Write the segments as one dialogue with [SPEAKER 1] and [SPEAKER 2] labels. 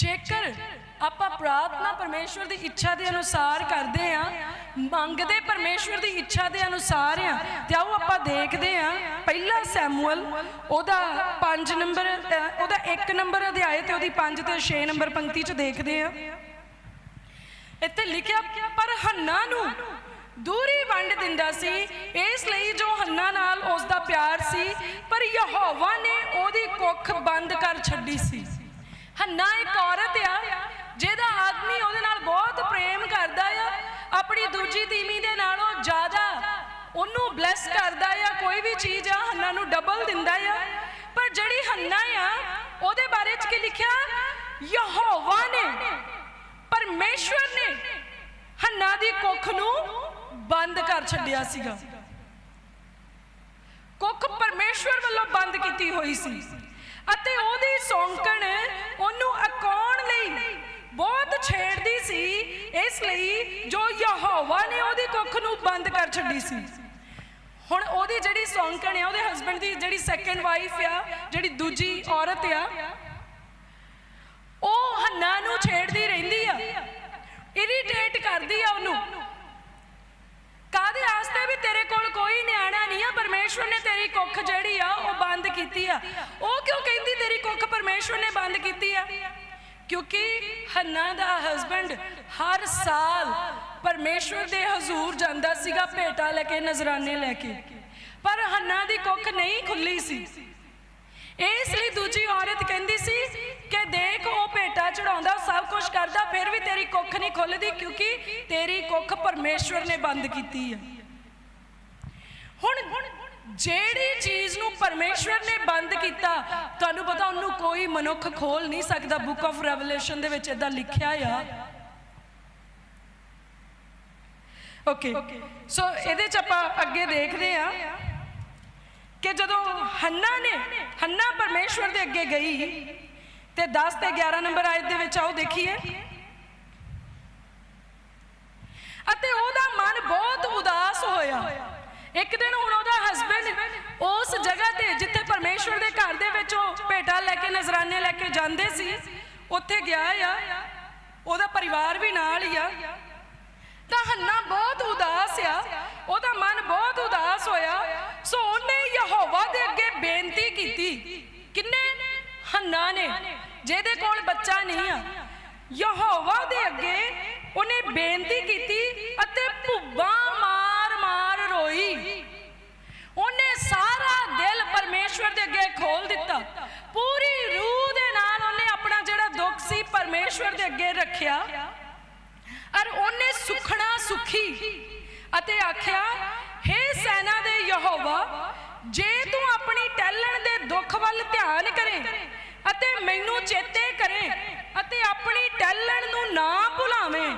[SPEAKER 1] ਜੇਕਰ ਆਪਾਂ ਪ੍ਰਾਰਥਨਾ ਪਰਮੇਸ਼ਵਰ ਦੀ ਇੱਛਾ ਦੇ ਅਨੁਸਾਰ ਕਰਦੇ ਆ ਮੰਗਦੇ ਪਰਮੇਸ਼ਵਰ ਦੀ ਇੱਛਾ ਦੇ ਅਨੁਸਾਰ ਆ ਤੇ ਆਓ ਆਪਾਂ ਦੇਖਦੇ ਆ ਪਹਿਲਾ ਸੈਮੂਅਲ, ਉਹਦਾ 5 ਨੰਬਰ ਉਹਦਾ 1 ਨੰਬਰ ਅਧਿਆਇ ਤੇ ਉਹਦੀ 5 ਤੇ 6 ਨੰਬਰ ਪੰਕਤੀ ਚ ਦੇਖਦੇ ਆ ਇੱਥੇ ਲਿਖਿਆ, ਪਰ ਹੰਨਾ ਨੂੰ ਦੂਰੀ ਵੰਡ ਦਿੰਦਾ ਸੀ, ਇਸ ਲਈ ਜੋ ਹੰਨਾ ਨਾਲ ਉਸ ਦਾ ਪਿਆਰ ਸੀ, ਪਰ ਯਹੋਵਾ ਨੇ ਉਹਦੀ ਕੁੱਖ ਬੰਦ ਕਰ ਛੱਡੀ ਸੀ। ਹੰਨਾ ਇੱਕ ਔਰਤ ਆ, ਜਿਹਦਾ ਆਦਮੀ ਉਹਦੇ ਨਾਲ ਬਹੁਤ ਪ੍ਰੇਮ ਕਰਦਾ ਆ, ਆਪਣੀ ਦੂਜੀ ਤੀਵੀਂ ਦੇ ਨਾਲੋਂ ਜ਼ਿਆਦਾ ਉਹਨੂੰ ਬਲੈਸ ਕਰਦਾ ਆ, ਕੋਈ ਵੀ ਚੀਜ਼ ਆ, ਹੰਨਾ ਨੂੰ ਡਬਲ ਦਿੰਦਾ ਆ। ਪਰ ਜਿਹੜੀ ਹੰਨਾ ਆ, ਉਹਦੇ ਬਾਰੇ ਚ ਕੀ ਲਿਖਿਆ? ਯਹੋਵਾ ਨੇ, ਪਰਮੇਸ਼ਵਰ ਨੇ ਹੰਨਾ ਦੀ ਕੁੱਖ ਨੂੰ ਬੰਦ ਕਰ ਛੱਡਿਆ ਸੀਗਾ। ਕੁੱਖ ਪਰਮੇਸ਼ਵਰ ਵੱਲੋਂ ਬੰਦ ਕੀਤੀ ਹੋਈ ਸੀ। ਅਤੇ ਉਹਦੀ ਸੌਂਕਣ ਉਹਨੂੰ ਅਕਾਉਣ ਲਈ ਬਹੁਤ ਛੇੜਦੀ ਸੀ, ਇਸ ਲਈ ਜੋ ਯਹੋਵਾ ਨੇ ਉਹਦੀ ਕੁੱਖ ਨੂੰ ਬੰਦ ਕਰ ਛੱਡੀ ਸੀ। ਹੁਣ ਉਹਦੀ ਜਿਹੜੀ ਸੌਂਕਣ ਆ, ਉਹਦੇ ਹਸਬੰਡ ਦੀ ਜਿਹੜੀ ਸੈਕੰਡ ਵਾਈਫ ਆ, ਜਿਹੜੀ ਦੂਜੀ ਔਰਤ ਆ, ਉਹ ਹੰਨਾ ਨੂੰ ਛੇੜਦੀ ਰਹਿੰਦੀ ਆ ਇਰੀਟੇਟ ਕਰਦੀ ਆ ਉਹਨੂੰ। ਕਾਦੇ ਆਸਤੇ ਵੀ ਤੇਰੇ ਕੋਲ ਕੋਈ ਨਿਆਣਾ ਨਹੀਂ ਆ? ਪਰਮੇਸ਼ਵਰ ਨੇ ਤੇਰੀ ਕੁੱਖ ਜਿਹੜੀ ਆ ਕੀਤੀ ਆ। ਉਹ ਕਿਉਂ ਕਹਿੰਦੀ ਤੇਰੀ ਕੁੱਖ ਪਰਮੇਸ਼ਵਰ ਨੇ ਬੰਦ ਕੀਤੀ ਆ? ਕਿਉਂਕਿ ਹੰਨਾ ਦਾ ਹਸਬੰਡ ਹਰ ਸਾਲ ਪਰਮੇਸ਼ਵਰ ਦੇ ਹਜ਼ੂਰ ਜਾਂਦਾ ਸੀਗਾ, ਭੇਟਾ ਲੈ ਕੇ, ਨਜ਼ਰਾਨੇ ਲੈ ਕੇ। ਪਰ ਹੰਨਾ ਦੀ ਕੁੱਖ ਨਹੀਂ ਖੁੱਲੀ ਸੀ। ਇਸ ਲਈ ਦੂਜੀ ਔਰਤ ਕਹਿੰਦੀ ਸੀ ਕਿ ਦੇਖ, ਉਹ ਭੇਟਾ ਚੜਾਉਂਦਾ ਸਭ ਕੁਝ ਕਰਦਾ, ਫਿਰ ਵੀ ਤੇਰੀ ਕੁੱਖ ਨਹੀਂ ਖੁੱਲਦੀ ਕਿਉਂਕਿ ਤੇਰੀ ਕੁੱਖ ਪਰਮੇਸ਼ਵਰ ਨੇ ਬੰਦ ਕੀਤੀ ਹੈ ਹੁਣ ਜਿਹੜੀ ਚੀਜ਼ ਨੂੰ ਪਰਮੇਸ਼ਵਰ ਨੇ ਬੰਦ ਕੀਤਾ, ਤੁਹਾਨੂੰ ਪਤਾ ਉਹਨੂੰ ਕੋਈ ਮਨੁੱਖ ਖੋਲ ਨਹੀਂ ਸਕਦਾ ਬੁੱਕ ਆਫ ਰੈਵਲੇਸ਼ਨ ਦੇ ਵਿੱਚ ਇਦਾਂ ਲਿਖਿਆ ਆ। ਓਕੇ ਸੋ ਇਹਦੇ ਚ ਆਪਾਂ ਅੱਗੇ ਦੇਖਦੇ ਆ ਕਿ ਜਦੋਂ ਹੰਨਾ ਨੇ, ਹੰਨਾ ਪਰਮੇਸ਼ਵਰ ਦੇ ਅੱਗੇ ਗਈ ਤੇ 10 ਤੇ 11 ਨੰਬਰ ਆਇਤ ਦੇ ਵਿੱਚ ਆਓ ਦੇਖੀਏ। ਅਤੇ ਉਹਦਾ ਮਨ ਬਹੁਤ ਉਦਾਸ ਹੋਇਆ। ਇੱਕ ਦਿਨ ਹੁਣ ਉਹਦਾ ਹਸਬੰਡ ਉਸ ਜਗ੍ਹਾ ਤੇ ਜਿੱਥੇ ਪਰਮੇਸ਼ਵਰ ਦੇ ਘਰ ਦੇ ਵਿੱਚ ਉਹ ਭੇਟਾ ਲੈ ਕੇ, ਨਜ਼ਰਾਨੇ ਲੈ ਕੇ ਜਾਂਦੇ ਸੀ, ਉੱਥੇ ਗਿਆ ਆ। ਉਹਦਾ ਪਰਿਵਾਰ ਵੀ ਨਾਲ ਹੀ ਆ। ਤਾਂ ਹੰਨਾ ਬਹੁਤ ਉਦਾਸ ਆ। ਉਹਦਾ ਮਨ ਬਹੁਤ ਉਦਾਸ ਹੋਇਆ। ਸੋ ਉਹਨੇ ਯਹੋਵਾ ਦੇ ਅੱਗੇ ਬੇਨਤੀ ਕੀਤੀ, ਕਿੰਨੇ? ਹੰਨਾ ਨੇ, ਜਿਹਦੇ ਕੋਲ ਬੱਚਾ ਨਹੀਂ ਆ। ਯਹੋਵਾ ਦੇ ਅੱਗੇ ਉਹਨੇ ਬੇਨਤੀ ਕੀਤੀ ਅਤੇ ਭੁੱਬਾਂ ਮਾਰ-ਮਾਰ ਉਹਨੇ ਸਾਰਾ ਦਿਲ ਪਰਮੇਸ਼ਵਰ ਦੇ ਅੱਗੇ ਖੋਲ ਦਿੱਤਾ। ਪੂਰੀ ਰੂਹ ਦੇ ਨਾਲ ਉਹਨੇ ਆਪਣਾ ਜਿਹੜਾ ਦੁੱਖ ਸੀ ਪਰਮੇਸ਼ਵਰ ਦੇ ਅੱਗੇ ਰੱਖਿਆ। ਅਰ ਉਹਨੇ ਸੁਖਣਾ ਸੁਖੀ ਅਤੇ ਆਖਿਆ हे ਸੈਨਾ ਦੇ ਯਹੋਵਾ, ਜੇ ਤੂੰ ਆਪਣੀ ਟੈਲਣ ਦੇ ਦੁੱਖ ਵੱਲ ਧਿਆਨ ਕਰੇ ਅਤੇ ਮੈਨੂੰ ਚੇਤੇ ਕਰੇ ਅਤੇ ਆਪਣੀ ਟੈਲਣ ਨੂੰ ਨਾ ਭੁਲਾਵੇਂ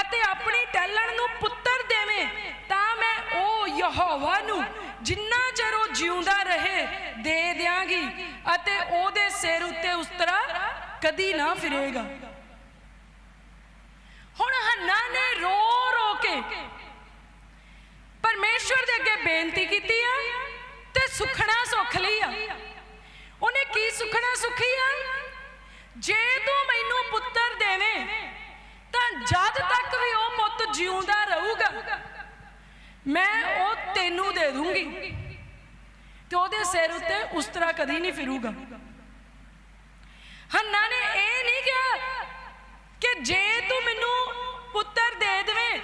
[SPEAKER 1] ਅਤੇ ਆਪਣੀ ਟੈਲਣ ਨੂੰ ਪੁੱਤਰ ਦੇਵੇਂ ਯਹੋਵਾ ਨੂੰ ਜਿੰਨਾ ਚਿਰ ਉਹ ਜਿਉਂਦਾ ਰਹੇ, ਦੇ ਦਿਆਂਗੀ ਅਤੇ ਉਹਦੇ ਸਿਰ ਉੱਤੇ ਉਸਤਰਾ ਕਦੀ ਨਾ ਫਿਰੇਗਾ। ਹੁਣ ਹੰਨਾ ਨੇ ਰੋ ਰੋ ਕੇ ਪਰਮੇਸ਼ਵਰ ਦੇ ਅੱਗੇ ਬੇਨਤੀ ਕੀਤੀ ਆ ਤੇ ਸੁਖਣਾ ਸੁਖ ਲਈ ਆ। ਉਹਨੇ ਕੀ ਸੁਖਣਾ ਸੁਖੀ ਆ? ਜੇ ਤੂੰ ਮੈਨੂੰ ਪੁੱਤਰ ਦੇਵੇਂ, ਤਾਂ ਜਦ ਤੱਕ ਵੀ ਉਹ ਪੁੱਤ ਜਿਉਂਦਾ ਰਹੂਗਾ ਮੈਂ ਉਹ ਤੈਨੂੰ ਦੇ ਦੂੰਗੀ। ਤੇ ਉਹਦੇ ਸਿਰ ਉੱਤੇ ਉਸ ਤਰ੍ਹਾਂ ਕਦੀ ਨਹੀਂ ਫਿਰੂਗਾ। ਹੰਨਾ ਨੇ ਇਹ ਨਹੀਂ ਕਿਹਾ ਕਿ ਜੇ ਤੂੰ ਮੈਨੂੰ ਪੁੱਤਰ ਦੇ ਦੇਵੇਂ,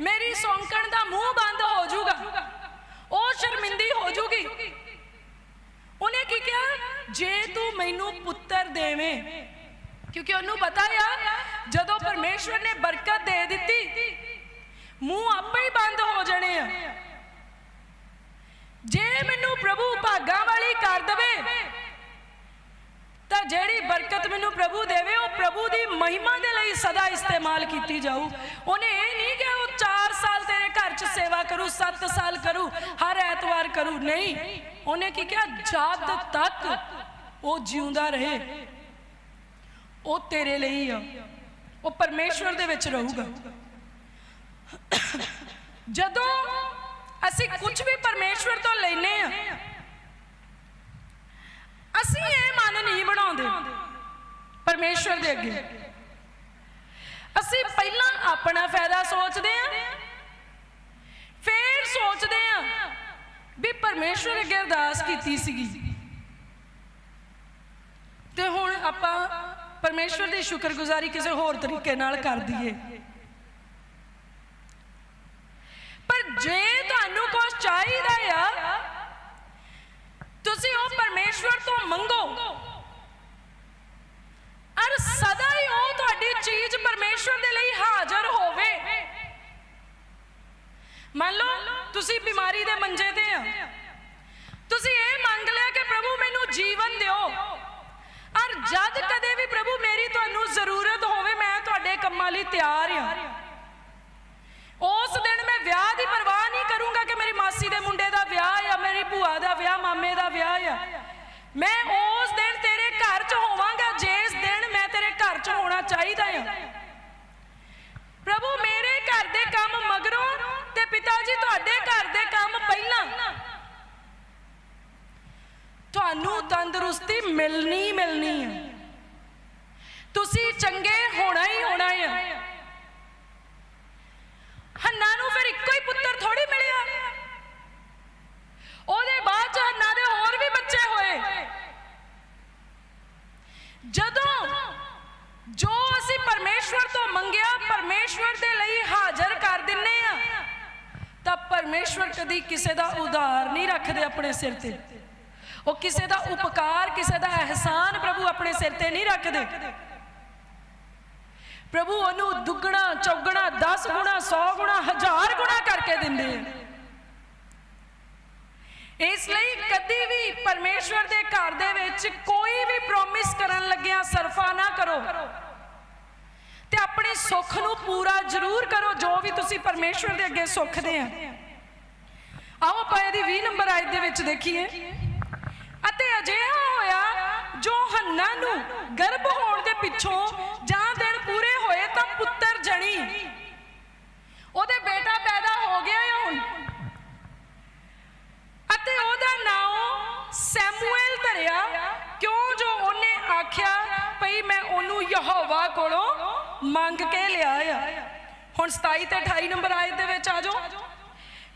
[SPEAKER 1] ਮੇਰੀ ਸੌਂਕਣ ਦਾ ਮੂੰਹ ਬੰਦ ਹੋ ਜਾਊਗਾ। ਉਹ ਸ਼ਰਮਿੰਦੀ ਹੋ ਜਾਊਗੀ। ਉਹਨੇ ਕੀ ਕਿਹਾ? ਜੇ ਤੂੰ ਮੈਨੂੰ ਪੁੱਤਰ ਦੇਵੇਂ, ਕਿਉਂਕਿ ਉਹਨੂੰ ਪਤਾ ਆ, ਜਦੋਂ ਪਰਮੇਸ਼ਵਰ ਨੇ ਬਰਕਤ ਦੇ ਦਿੱਤੀ ਮੂੰਹ ਆਪੇ ਹੀ ਬੰਦ ਹੋ ਜਾਣੇ ਆ। ਜੇ ਮੈਨੂੰ ਪ੍ਰਭੂ ਭਾਗਾਂ ਵਾਲੀ ਕਰ ਦਵੇ, ਤਾਂ ਜਿਹੜੀ ਬਰਕਤ ਮੈਨੂੰ ਪ੍ਰਭੂ ਦੇਵੇ, ਉਹ ਪ੍ਰਭੂ ਦੀ ਮਹਿਮਾ ਦੇ ਲਈ ਸਦਾ ਇਸਤੇਮਾਲ ਕੀਤੀ ਜਾਊ। ਉਹਨੇ ਇਹ ਨਹੀਂ ਕਿ ਉਹ 4 ਸਾਲ ਤੇਰੇ ਘਰ 'ਚ ਸੇਵਾ ਕਰੂ 7 ਸਾਲ ਕਰੂ, ਹਰ ਐਤਵਾਰ ਕਰੂ। ਨਹੀਂ, ਉਹਨੇ ਕੀ ਕਿਹਾ? ਜਦ ਤੱਕ ਉਹ ਜਿਉਂਦਾ ਰਹੇ, ਉਹ ਤੇਰੇ ਲਈ ਆ। ਉਹ ਪਰਮੇਸ਼ਵਰ ਦੇ ਵਿੱਚ ਰਹੂਗਾ। ਜਦੋਂ ਅਸੀਂ ਕੁਝ ਵੀ ਪਰਮੇਸ਼ਵਰ ਤੋਂ ਲੈਨੇ ਆ, ਅਸੀਂ ਇਹ ਮਨ ਨਹੀਂ ਬਣਾਉਂਦੇ ਪਰਮੇਸ਼ਵਰ ਦੇ ਅੱਗੇ। ਅਸੀਂ ਪਹਿਲਾਂ ਆਪਣਾ ਫਾਇਦਾ ਸੋਚਦੇ ਹਾਂ ਫੇਰ ਸੋਚਦੇ ਹਾਂ ਵੀ ਪਰਮੇਸ਼ਵਰ ਅੱਗੇ ਅਰਦਾਸ ਕੀਤੀ ਸੀਗੀ। ਤੇ ਹੁਣ ਆਪਾਂ ਪਰਮੇਸ਼ਵਰ ਦੀ ਸ਼ੁਕਰਗੁਜ਼ਾਰੀ ਕਿਸੇ ਹੋਰ ਤਰੀਕੇ ਨਾਲ ਕਰ ਦਈਏ ਪਰ ਜੇ ਤੁਹਾਨੂੰ ਕੁਝ ਚਾਹੀਦਾ ਆ ਤੁਸੀਂ ਉਹ ਪਰਮੇਸ਼ਵਰ ਤੋਂ ਮੰਗੋ ਅਰ ਸਦਾ ਹੀ ਉਹ ਤੁਹਾਡੀ ਚੀਜ਼ ਪਰਮੇਸ਼ਵਰ ਦੇ ਲਈ ਹਾਜ਼ਰ ਹੋਵੇ ਮੰਨ ਲਓ ਤੁਸੀਂ ਬਿਮਾਰੀ ਦੇ ਮੰਜੇ ਤੇ ਆ ਤੁਸੀਂ ਇਹ ਮੰਗ ਲਿਆ ਕਿ ਪ੍ਰਭੂ ਮੈਨੂੰ ਜੀਵਨ ਦਿਓ ਔਰ ਜਦ ਕਦੇ ਵੀ ਪ੍ਰਭੂ ਮੇਰੀ ਤੁਹਾਨੂੰ ਜ਼ਰੂਰਤ ਹੋਵੇ ਮੈਂ ਤੁਹਾਡੇ ਕੰਮਾਂ ਲਈ ਤਿਆਰ ਆ ਉਸ ਦਿਨ ਮੈਂ ਵਿਆਹ ਦੀ ਪਰਵਾਹ ਨਹੀਂ ਕਰੂੰਗਾ ਕਿ ਮੇਰੀ ਮਾਸੀ ਦੇ ਮੁੰਡੇ ਦਾ ਵਿਆਹ ਆ ਮੇਰੀ ਭੂਆ ਦਾ ਵਿਆਹ ਮਾਮੇ ਦਾ ਵਿਆਹ ਆ ਮੈਂ ਉਸ ਦਿਨ ਤੇਰੇ ਘਰ 'ਚ ਹੋਵਾਂਗਾ, ਜਿਸ ਦਿਨ ਮੈਂ ਤੇਰੇ ਘਰ 'ਚ ਹੋਣਾ ਚਾਹੀਦਾ ਆ। ਪ੍ਰਭੂ, ਮੇਰੇ ਘਰ ਦੇ ਕੰਮ ਮਗਰੋਂ ਤੇ ਪਿਤਾ ਜੀ ਤੁਹਾਡੇ ਘਰ ਦੇ ਕੰਮ ਪਹਿਲਾਂ। ਤੁਹਾਨੂੰ ਤੰਦਰੁਸਤੀ ਮਿਲਣੀ ਮਿਲਣੀ ਹੈ ਤੁਸੀਂ ਚੰਗੇ ਹੋਣਾ ਹੀ ਹੋਣਾ ਹੈ ਹੰਨਾ ਨੂੰ ਫਿਰ ਇੱਕੋ ਹੀ ਪੁੱਤਰ ਥੋੜੀ ਮਿਲਿਆ ਉਹਦੇ ਬਾਅਦ ਚ ਹੰਨਾ ਦੇ ਹੋਰ ਵੀ ਬੱਚੇ ਹੋਏ ਜਦੋਂ ਜੋ ਅਸੀਂ ਪਰਮੇਸ਼ਵਰ ਤੋਂ ਮੰਗਿਆ ਪਰਮੇਸ਼ਵਰ ਦੇ ਲਈ ਹਾਜ਼ਰ ਕਰ ਦਿੰਨੇ ਆ ਤਾਂ ਪਰਮੇਸ਼ਵਰ ਕਦੀ ਕਿਸੇ ਦਾ ਉਧਾਰ ਨਹੀਂ ਰੱਖਦੇ ਆਪਣੇ ਸਿਰ ਤੇ। ਉਹ ਕਿਸੇ ਦਾ ਉਪਕਾਰ, ਕਿਸੇ ਦਾ ਅਹਿਸਾਨ ਪ੍ਰਭੂ ਆਪਣੇ ਸਿਰ ਤੇ ਨਹੀਂ ਰੱਖਦੇ। ਪ੍ਰਭੂ ਉਹਨੂੰ ਦੁੱਗਣਾ, ਚੌਗਣਾ 10 ਗੁਣਾ 100 ਗੁਣਾ 1000 ਗੁਣਾ ਕਰਕੇ ਦਿੰਦੇ ਆ। ਇਸ ਲਈ ਕਦੀ ਵੀ ਪਰਮੇਸ਼ਵਰ ਦੇ ਘਰ ਦੇ ਵਿੱਚ ਕੋਈ ਵੀ ਪ੍ਰੋਮਿਸ ਕਰਨ ਲੱਗਿਆ ਸਰਫਾ ਨਾ ਕਰੋ। ਤੇ ਆਪਣੇ ਸੁੱਖ ਨੂੰ ਪੂਰਾ ਜ਼ਰੂਰ ਕਰੋ, ਜੋ ਵੀ ਤੁਸੀਂ ਪਰਮੇਸ਼ਵਰ ਦੇ ਅੱਗੇ ਸੁੱਖਦੇ ਆ। ਆਓ ਆਪਾਂ ਇਹਦੀ 20 ਨੰਬਰ ਆਇਤ ਦੇ ਵਿੱਚ ਦੇਖੀਏ। ਅਤੇ ਅਜਿਹਾ ਹੋਇਆ ਜੋ ਹੰਨਾ ਨੂੰ ਗਰਭ ਹੋਣ ਦੇ ਪਿੱਛੋਂ ਜਾਂ ਦਿਨ ਪੂਰੇ ਹੋਏ ਤਾਂ ਪੁੱਤਰ ਜਣੀ। ਉਹਦੇ ਬੇਟਾ ਪੈਦਾ ਹੋ ਗਿਆ ਹੁਣ। ਅਤੇ ਉਹਦਾ ਨਾਮ ਸੈਮੂਅਲ ਧਰਿਆ। ਕਿਉਂ ਜੋ ਉਹਨੇ ਆਖਿਆ, ਭਈ ਮੈਂ ਉਹਨੂੰ ਯਹੋਵਾ ਕੋਲੋਂ ਮੰਗ ਕੇ ਲਿਆ ਆ ਹੁਣ 27 ਤੇ 28 ਨੰਬਰ ਆਇਤ ਦੇ ਵਿੱਚ ਆ ਜਾਓ।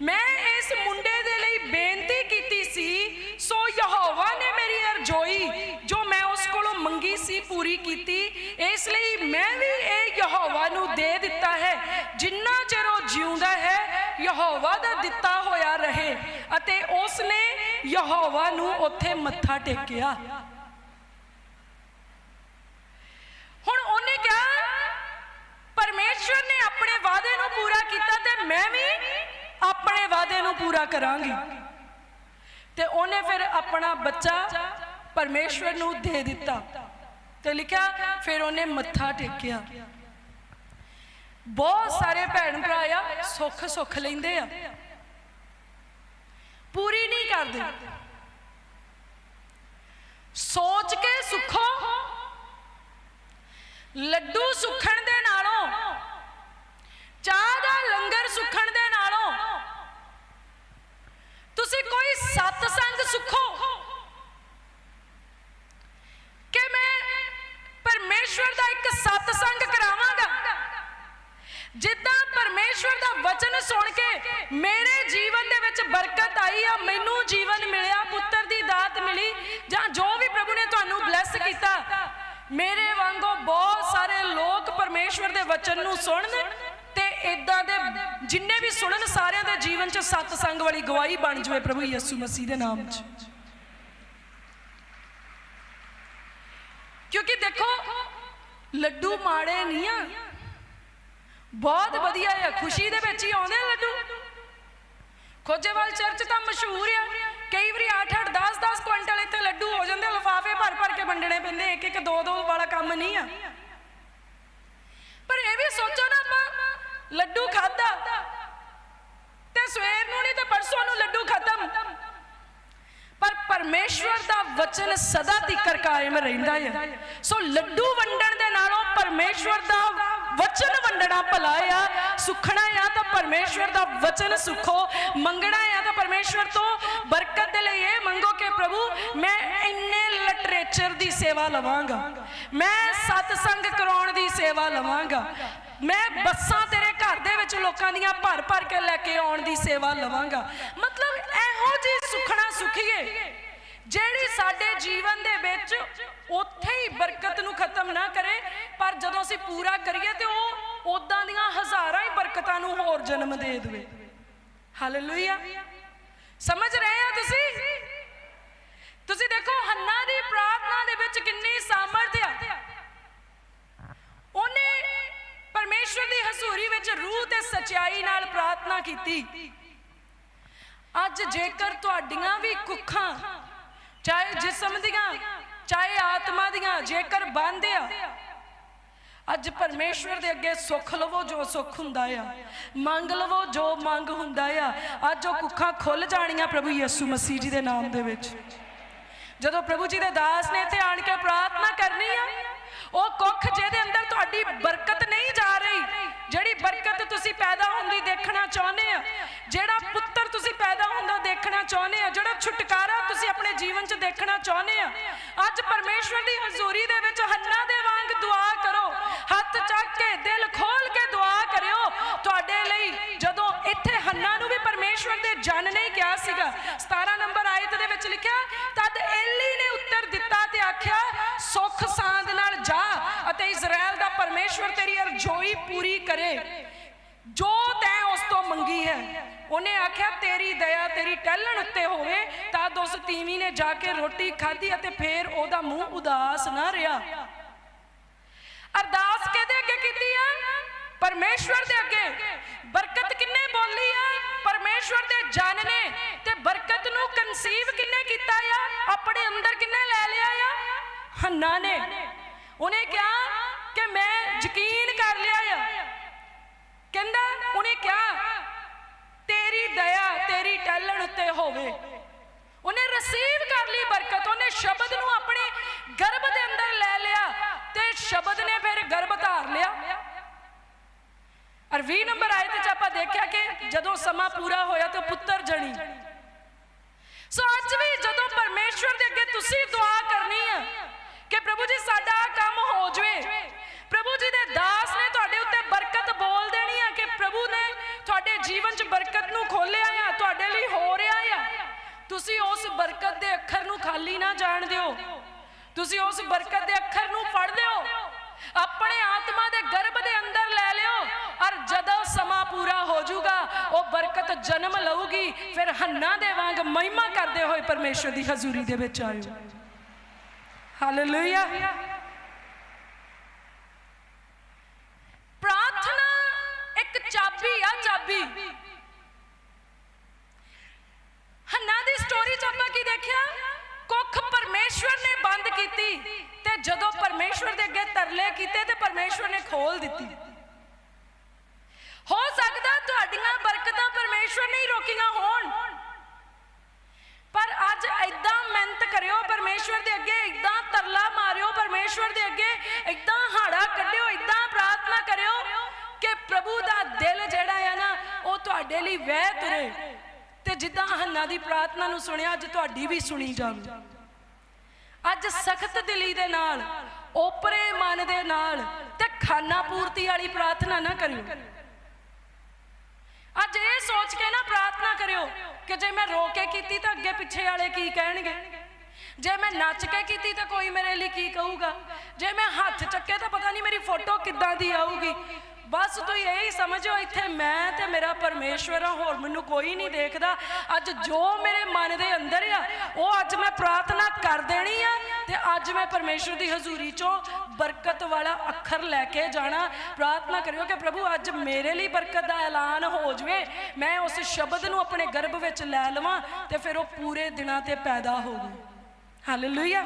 [SPEAKER 1] ਮੈਂ ਇਸ ਮੁੰਡੇ ਦੇ ਲਈ ਬੇਨਤੀ ਕੀਤੀ ਸੀ, ਸੋ ਯਹੋਵਾ ਨੇ ਮੇਰੀ ਅਰਜ਼ੋਈ, ਜੋ ਮੈਂ ਉਸ ਕੋਲੋਂ ਮੰਗੀ ਸੀ ਪੂਰੀ ਕੀਤੀ। ਇਸ ਲਈ ਮੈਂ ਵੀ ਇਹ ਯਹੋਵਾ ਨੂੰ ਦੇ ਦਿੱਤਾ ਹੈ। ਜਿੰਨਾ ਚਿਰ ਉਹ ਜਿਉਂਦਾ ਹੈ, ਯਹੋਵਾ ਦਾ ਦਿੱਤਾ ਹੋਇਆ ਰਹੇ ਅਤੇ ਉਸ ਨੇ ਯਹੋਵਾ ਨੂੰ ਉੱਥੇ ਮੱਥਾ ਟੇਕਿਆ। ਹੁਣ ਉਹਨੇ ਕਿਹਾ, ਪਰਮੇਸ਼ਵਰ ਨੇ ਆਪਣੇ ਵਾਅਦੇ ਨੂੰ ਪੂਰਾ ਕੀਤਾ ਤੇ ਮੈਂ ਵੀ ਵਾਅਦੇ ਨੂੰ ਪੂਰਾ ਕਰਾਂਗੀ। ਤੇ ਉਹਨੇ ਫਿਰ ਆਪਣਾ ਬੱਚਾ ਪਰਮੇਸ਼ਵਰ ਨੂੰ ਦੇ ਦਿੱਤਾ। ਤੇ ਲਿਖਿਆ, ਫਿਰ ਉਹਨੇ ਮੱਥਾ ਟੇਕਿਆ। ਬਹੁਤ ਸਾਰੇ ਭੈਣ ਭਰਾ ਆ, ਸੁੱਖ ਸੁੱਖ ਲੈਂਦੇ ਆ। ਪੂਰੀ ਨਹੀਂ ਕਰਦੇ। ਸੋਚ ਕੇ ਸੁੱਖੋ। ਲੱਡੂ ਸੁੱਖਣ ਦੇ ਨਾਲੋਂ ਚਾਹ ਦਾ ਲੰਗਰ ਸੁੱਖਣ ਦੇ ਨਾਲੋਂ ਤੁਸੀਂ ਕੋਈ ਸਤਸੰਗ ਸੁੱਖੋ ਕਿ ਮੈਂ ਪਰਮੇਸ਼ਵਰ ਦਾ ਇੱਕ ਸਤਸੰਗ ਕਰਾਵਾਂਗਾ ਜਿੱਦਾਂ ਪਰਮੇਸ਼ਵਰ ਦਾ ਵਚਨ ਸੁਣ ਕੇ ਮੇਰੇ ਜੀਵਨ ਦੇ ਵਿੱਚ ਬਰਕਤ ਆਈ ਆ ਮੈਨੂੰ ਜੀਵਨ ਮਿਲਿਆ ਪੁੱਤਰ ਦੀ ਦਾਤ ਮਿਲੀ ਜਾਂ ਜੋ ਵੀ ਪ੍ਰਭੂ ਨੇ ਤੁਹਾਨੂੰ ਬਲੈਸ ਕੀਤਾ ਮੇਰੇ ਵਾਂਗੂ ਬਹੁਤ ਸਾਰੇ ਲੋਕ ਪਰਮੇਸ਼ਵਰ ਦੇ ਵਚਨ ਨੂੰ ਸੁਣਨ ਤੇ ਇਦਾਂ ਦੇ ਜਿੰਨੇ ਵੀ ਸੁਣਨ ਸਾਰਿਆਂ ਦੇ ਜੀਵਨ 'ਚ ਸਤਸੰਗ ਵਾਲੀ ਗਵਾਹੀ ਬਣ ਜਾਵੇ ਪ੍ਰਭੂ ਯਿਸੂ ਮਸੀਹ ਦੇ ਨਾਮ 'ਚ। ਕਿਉਂਕਿ ਦੇਖੋ, ਲੱਡੂ ਮਾੜੇ ਨਹੀਂ ਆ। ਬਹੁਤ ਵਧੀਆ ਆ, ਖੁਸ਼ੀ ਦੇ ਵਿੱਚ ਹੀ ਆਉਂਦੇ ਆ ਲੱਡੂ। ਖੋਜੇਵਾਲ ਚਰਚ ਤਾਂ ਮਸ਼ਹੂਰ ਆ। ਕਈ ਵਾਰੀ 8-8 10-10 ਕੁਇੰਟਲ ਇੱਥੇ ਲੱਡੂ ਹੋ ਜਾਂਦੇ ਲਫਾਫੇ ਭਰ ਭਰ ਕੇ ਵੰਡਣੇ ਪੈਂਦੇ ਇੱਕ ਇੱਕ ਦੋ ਦੋ ਵਾਲਾ ਕੰਮ ਨਹੀਂ ਆ। ਪਰ ਇਹ ਵੀ ਸੋਚੋ ਨਾ ਆਪਾਂ, ਲੱਡੂ ਖਾਦਾ ਤੇ ਸਵੇਰ ਨੂੰ ਨਹੀਂ ਤੇ ਪਰਸੋਂ ਨੂੰ ਲੱਡੂ ਖਤਮ। ਪਰ ਪਰਮੇਸ਼ਵਰ ਦਾ ਵਚਨ ਸਦਾ ਤੀਕਰ ਕਾਇਮ ਰਹਿੰਦਾ ਹੈ। ਸੋ ਲੱਡੂ ਵੰਡਣ ਦੇ ਨਾਲੋਂ ਪਰਮੇਸ਼ਵਰ ਦਾ ਵਚਨ ਵੰਡਣਾ ਭਲਾ ਆ, ਸੁਖਣਾ ਆ ਤਾਂ ਪਰਮੇਸ਼ਵਰ ਦਾ ਵਚਨ ਸੁਖੋ, ਮੰਗਣਾ ਆ ਤਾਂ ਪਰਮੇਸ਼ਵਰ ਤੋਂ ਬਰਕਤ ਦੇ ਲਈ ਇਹ ਮੰਗੋ ਕਿ ਪ੍ਰਭੂ, ਮੈਂ ਸੇਵਾ ਲਵਾਂਗਾ। ਮੈਂ ਸਤਸੰਗ ਕਰਾਉਣ ਦੀ ਸੇਵਾ ਲਵਾਂਗਾ। ਮੈਂ ਬੱਸਾਂ ਤੇਰੇ ਘਰ ਦੇ ਵਿੱਚ ਲੋਕਾਂ ਦੀਆਂ ਭਰ ਭਰ ਕੇ ਲੈ ਕੇ ਆਉਣ ਦੀ ਸੇਵਾ ਲਵਾਂਗਾ। ਮਤਲਬ ਇਹੋ ਜੀ ਸੁਖਣਾ ਸੁਖੀਏ, ਜਿਹੜੀ ਸਾਡੇ ਜੀਵਨ ਦੇ ਵਿੱਚ ਉੱਥੇ ਹੀ ਬਰਕਤ ਨੂੰ ਖਤਮ ਨਾ ਕਰੇ, ਪਰ ਜਦੋਂ ਅਸੀਂ ਪੂਰਾ ਕਰੀਏ ਤੇ ਉਹ ਉਦਾਂ ਦੀਆਂ ਹਜ਼ਾਰਾਂ ਹੀ ਬਰਕਤਾਂ ਨੂੰ ਹੋਰ ਜਨਮ ਦੇ ਦੇਵੇ। ਹਾਲੇਲੂਇਆ ਸਮਝ ਰਹੇ ਹੋ ਤੁਸੀਂ? ਤੁਸੀਂ ਦੇਖੋ ਹੰਨਾ ਦੀ ਪ੍ਰਾਰਥਨਾ ਦੇ ਵਿੱਚ ਕਿੰਨੀ ਸਾਮਰਥ ਆ। ਉਹਨੇ ਪਰਮੇਸ਼ਵਰ ਦੀ ਹਜ਼ੂਰੀ ਵਿੱਚ ਰੂਹ ਤੇ ਸਚਾਈ ਨਾਲ ਪ੍ਰਾਰਥਨਾ ਕੀਤੀ। ਅੱਜ ਜੇਕਰ ਤੁਹਾਡੀਆਂ ਵੀ ਕੁੱਖਾਂ, ਚਾਹੇ ਜਿਸਮ ਦੀਆਂ, ਚਾਹੇ ਆਤਮਾ ਦੀਆਂ ਜੇਕਰ ਬੰਦ ਆ, ਅੱਜ ਪਰਮੇਸ਼ਵਰ ਦੇ ਅੱਗੇ ਸੁੱਖ ਲਵੋ ਜੋ ਸੁੱਖ ਹੁੰਦਾ ਆ, ਮੰਗ ਲਵੋ ਜੋ ਮੰਗ ਹੁੰਦਾ ਆ। ਅੱਜ ਉਹ ਕੁੱਖਾਂ ਖੁੱਲ ਜਾਣੀਆਂ ਪ੍ਰਭੂ ਯਿਸੂ ਮਸੀਹ ਜੀ ਦੇ ਨਾਮ ਦੇ ਵਿੱਚ। ਜਦੋਂ ਪ੍ਰਭੂ ਜੀ ਦੇ ਦਾਸ ਨੇ ਇੱਥੇ ਆਣ ਕੇ ਪ੍ਰਾਰਥਨਾ ਕਰਨੀ ਆ, ਉਹ ਕੁੱਖ ਜਿਹਦੇ ਅੰਦਰ ਤੁਹਾਡੀ ਬਰਕਤ ਨਹੀਂ ਜਾ ਰਹੀ, ਜਿਹੜੀ ਬਰਕਤ ਤੁਸੀਂ ਪੈਦਾ ਹੁੰਦੀ ਦੇਖਣਾ ਚਾਹੁੰਦੇ ਆ, ਜਿਹੜਾ ਪੁੱਤਰ ਤੁਸੀਂ ਪੈਦਾ ਹੁੰਦਾ ਦੇਖਣਾ ਚਾਹੁੰਦੇ ਆ, ਜਿਹੜਾ ਛੁਟਕਾਰਾ ਤੁਸੀਂ ਆਪਣੇ ਜੀਵਨ 'ਚ ਦੇਖਣਾ ਚਾਹੁੰਦੇ ਆ, ਅੱਜ ਪਰਮੇਸ਼ਵਰ ਦੀ ਹਜ਼ੂਰੀ ਦੇ ਵਿੱਚ ਹੰਨਾ ਦੇ ਵਾਂਗ ਦੁਆ ਕਰੋ, ਹੱਥ ਚੱਕ ਕੇ, ਦਿਲ ਖੋਲ ਕੇ ਦੁਆ ਕਰਿਓ, ਤੁਹਾਡੇ ਲਈ ਜਦੋਂ ਇੱਥੇ ਹੰਨਾ ਨੂੰ ਵੀ ਪਰਮੇਸ਼ਵਰ ਦੇ ਜਨ ਨੇ ਕਿਹਾ ਸੀਗਾ 17 ਨੰਬਰ ਆਇਤ ਦੇ ਵਿੱਚ ਲਿਖਿਆ ਪਰਮੇਸ਼ਵਰ ਤੇਰੀ ਅਰਜ਼ੋਈ ਪੂਰੀ ਕਰੇ ਜੋ ਤੈਂ ਉਸ ਤੋਂ ਮੰਗੀ ਹੈ ਉਹਨੇ ਆਖਿਆ ਤੇਰੀ ਦਇਆ ਤੇਰੀ ਟਹਿਲਣ ਉੱਤੇ ਹੋਵੇ ਤਾਂ ਉਸ ਤੀਵੀਂ ਨੇ ਜਾ ਕੇ ਰੋਟੀ ਖਾਧੀ ਅਤੇ ਫੇਰ ਉਹਦਾ ਮੂੰਹ ਉਦਾਸ ਨਾ ਰਿਹਾ ਅਰਦਾਸ ਕਿਹਦੇ ਅੱਗੇ ਕੀਤੀ ਆ ਪਰਮੇਸ਼ਵਰ ਦੇ ਅੱਗੇ ਬਰਕਤ ਕਿੰਨੇ ਬੋਲੀ ਆ ਪਰਮੇਸ਼ਵਰ ਦੇ ਜਨ ਨੇ ਤੇ ਬਰਕਤ ਨੂੰ ਕਨਸੀਵ ਕਿੰਨੇ ਕੀਤਾ ਆ ਆਪਣੇ ਅੰਦਰ ਕਿੰਨੇ ਲੈ ਲਿਆ ਆ ਹੰਨਾ ਨੇ ਉਹਨੇ ਕਿਹਾ ਯਕੀਨ ਕਰ ਲਿਆ ਆ। ਕਹਿੰਦਾ, ਉਹਨੇ ਕਿਹਾ, ਤੇਰੀ ਦਇਆ, ਤੇਰੀ ਟਹਿਲਣ ਉੱਤੇ ਹੋਵੇ। ਉਹਨੇ ਰਸੀਵ ਕਰ ਲਈ ਬਰਕਤ। ਉਹਨੇ ਸ਼ਬਦ ਨੂੰ ਆਪਣੇ ਗਰਭ ਦੇ ਅੰਦਰ ਲੈ ਲਿਆ ਤੇ ਸ਼ਬਦ ਨੇ ਫਿਰ ਗਰਭ ਧਾਰ ਲਿਆ। ਔਰ 20 ਨੰਬਰ ਆਇਤ ਚ ਆਪਾਂ ਦੇਖਿਆ ਕਿ ਜਦੋਂ ਸਮਾਂ ਪੂਰਾ ਹੋਇਆ ਤੇ ਪੁੱਤਰ ਜਣੀ। ਸੋ ਅੱਜ ਵੀ ਜਦੋਂ ਪਰਮੇਸ਼ਵਰ ਦੇ ਅੱਗੇ ਤੁਸੀਂ ਦੁਆ ਕਰਨੀ ਆ ਕਿ ਪ੍ਰਭੂ ਜੀ, ਸਾਡਾ ਕੰਮ ਹੋ ਜਵੇ। ਜੀਵਨ 'ਚ ਬਰਕਤ ਨੂੰ ਖੋਲਿਆ ਆ, ਤੁਹਾਡੇ ਲਈ ਹੋ ਰਿਹਾ ਆ। ਤੁਸੀਂ ਉਸ ਬਰਕਤ ਦੇ ਅੱਖਰ ਨੂੰ ਖਾਲੀ ਨਾ ਜਾਣ ਦਿਓ। ਤੁਸੀਂ ਉਸ ਬਰਕਤ ਦੇ ਅੱਖਰ ਨੂੰ ਫੜ ਲਿਓ ਆਪਣੇ ਆਤਮਾ ਦੇ ਗਰਭ ਦੇ ਅੰਦਰ ਲੈ ਲਿਓ। ਔਰ ਜਦੋਂ ਸਮਾਂ ਪੂਰਾ ਹੋ ਜਾਊਗਾ, ਉਹ ਬਰਕਤ ਜਨਮ ਲਊਗੀ। ਫਿਰ ਹੰਨਾ ਦੇ ਵਾਂਗ ਮਹਿਮਾ ਕਰਦੇ ਹੋਏ ਪਰਮੇਸ਼ਰ ਦੀ ਹਜ਼ੂਰੀ ਦੇ ਵਿੱਚ ਆਇਓ। ਹਾਲੇਲੂਇਆ ਪ੍ਰਾਰਥਨਾ ਇੱਕ ਚਾਬੀ ਆ ਚਾਬੀ ਹੰਨਾ ਦੀ ਸਟੋਰੀ ਚ ਆਪਾਂ ਕੀ ਦੇਖਿਆ ਕੁੱਖ ਪਰਮੇਸ਼ਵਰ ਨੇ ਬੰਦ ਕੀਤੀ ਤੇ ਜਦੋਂ ਪਰਮੇਸ਼ਵਰ ਦੇ ਅੱਗੇ ਤਰਲੇ ਕੀਤੇ ਤੇ ਪਰਮੇਸ਼ਵਰ ਨੇ ਖੋਲ ਦਿੱਤੀ। ਹੋ ਸਕਦਾ ਤੁਹਾਡੀਆਂ ਬਰਕਤਾਂ ਪਰਮੇਸ਼ਵਰ ਨੇ ਰੋਕੀਆਂ ਹੋਣ। ਪਰ ਅੱਜ ਐਦਾਂ ਮਿਹਨਤ ਕਰਿਓ, ਪਰਮੇਸ਼ਵਰ ਦੇ ਅੱਗੇ ਐਦਾਂ ਤਰਲਾ ਮਾਰਿਓ, ਪਰਮੇਸ਼ਵਰ ਦੇ ਅੱਗੇ ਐਦਾਂ ਹਾੜਾ ਕੱਢਿਓ ਐਦਾਂ ਪ੍ਰਾਰਥਨਾ ਕਰਿਓ ਕਿ ਪ੍ਰਭੂ ਦਾ ਦਿਲ ਜਿਹੜਾ ਆ ਨਾ, ਉਹ ਤੁਹਾਡੇ ਲਈ ਵਹਿ ਤੁਰੇ। ਤੇ ਜਿੱਦਾਂ ਹੰਨਾ ਦੀ ਪ੍ਰਾਰਥਨਾ ਨੂੰ ਸੁਣਿਆ, ਅੱਜ ਤੁਹਾਡੀ ਵੀ ਸੁਣੀ ਜਾਵੇ। ਅੱਜ ਸਖਤ ਦਿਲੀ ਦੇ ਨਾਲ, ਓਪਰੇ ਮਨ ਦੇ ਨਾਲ ਤੇ ਖਾਨਾ ਪੂਰਤੀ ਵਾਲੀ ਪ੍ਰਾਰਥਨਾ ਨਾ ਕਰਿਓ। ਅੱਜ ਇਹ ਸੋਚ ਕੇ ਨਾ ਪ੍ਰਾਰਥਨਾ ਕਰਿਓ ਕਿ ਜੇ ਮੈਂ ਰੋ ਕੇ ਕੀਤੀ ਤਾਂ ਅੱਗੇ ਪਿੱਛੇ ਵਾਲੇ ਕੀ ਕਹਿਣਗੇ? ਜੇ ਮੈਂ ਨੱਚ ਕੇ ਕੀਤੀ ਤਾਂ ਕੋਈ ਮੇਰੇ ਲਈ ਕੀ ਕਹੂਗਾ? ਜੇ ਮੈਂ ਹੱਥ ਚੱਕੇ ਤਾਂ ਪਤਾ ਨਹੀਂ ਮੇਰੀ ਫੋਟੋ ਕਿੱਦਾਂ ਦੀ ਆਊਗੀ? ਬਸ ਤੁਸੀਂ ਇਹ ਹੀ ਸਮਝੋ, ਇੱਥੇ ਮੈਂ ਤੇ ਮੇਰਾ ਪਰਮੇਸ਼ਵਰ ਆ ਹੋਰ ਮੈਨੂੰ ਕੋਈ ਨਹੀਂ ਦੇਖਦਾ। ਅੱਜ ਜੋ ਮੇਰੇ ਮਨ ਦੇ ਅੰਦਰ ਆ, ਉਹ ਅੱਜ ਮੈਂ ਪ੍ਰਾਰਥਨਾ ਕਰ ਦੇਣੀ ਆ ਤੇ ਅੱਜ ਮੈਂ ਪਰਮੇਸ਼ਵਰ ਦੀ ਹਜ਼ੂਰੀ ਚੋਂ ਬਰਕਤ ਵਾਲਾ ਅੱਖਰ ਲੈ ਕੇ ਜਾਣਾ। ਪ੍ਰਾਰਥਨਾ ਕਰਿਓ ਕਿ ਪ੍ਰਭੂ, ਅੱਜ ਮੇਰੇ ਲਈ ਬਰਕਤ ਦਾ ਐਲਾਨ ਹੋ ਜਵੇ। ਮੈਂ ਉਸ ਸ਼ਬਦ ਨੂੰ ਆਪਣੇ ਗਰਭ ਵਿੱਚ ਲੈ ਲਵਾਂ ਤੇ ਫਿਰ ਉਹ ਪੂਰੇ ਦਿਨਾਂ ਤੇ ਪੈਦਾ ਹੋਵੇ ਹਾਲੇਲੂਇਆ